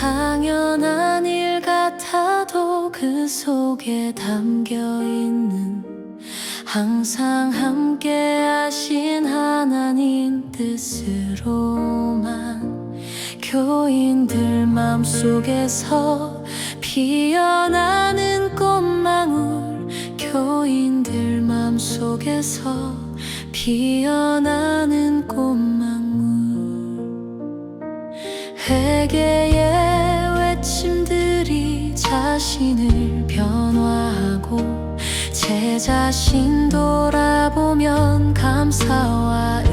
당연한 일 같아도 그 속에 담겨 있는 항상 함께 하신 하나님 뜻으로만 교인들 맘속에서 피어나는 꽃망울 교인들 맘속에서 피어나는 꽃망울. 회개의 자신을 변화하고 제 자신 돌아보면 감사와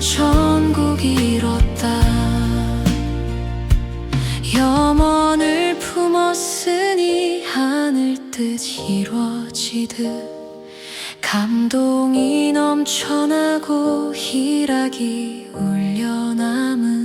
지상 천국이 이뤘다. 염원을 품었으니 하늘 뜻 이루어지듯 감동이 넘쳐나고 희락이 울려 남은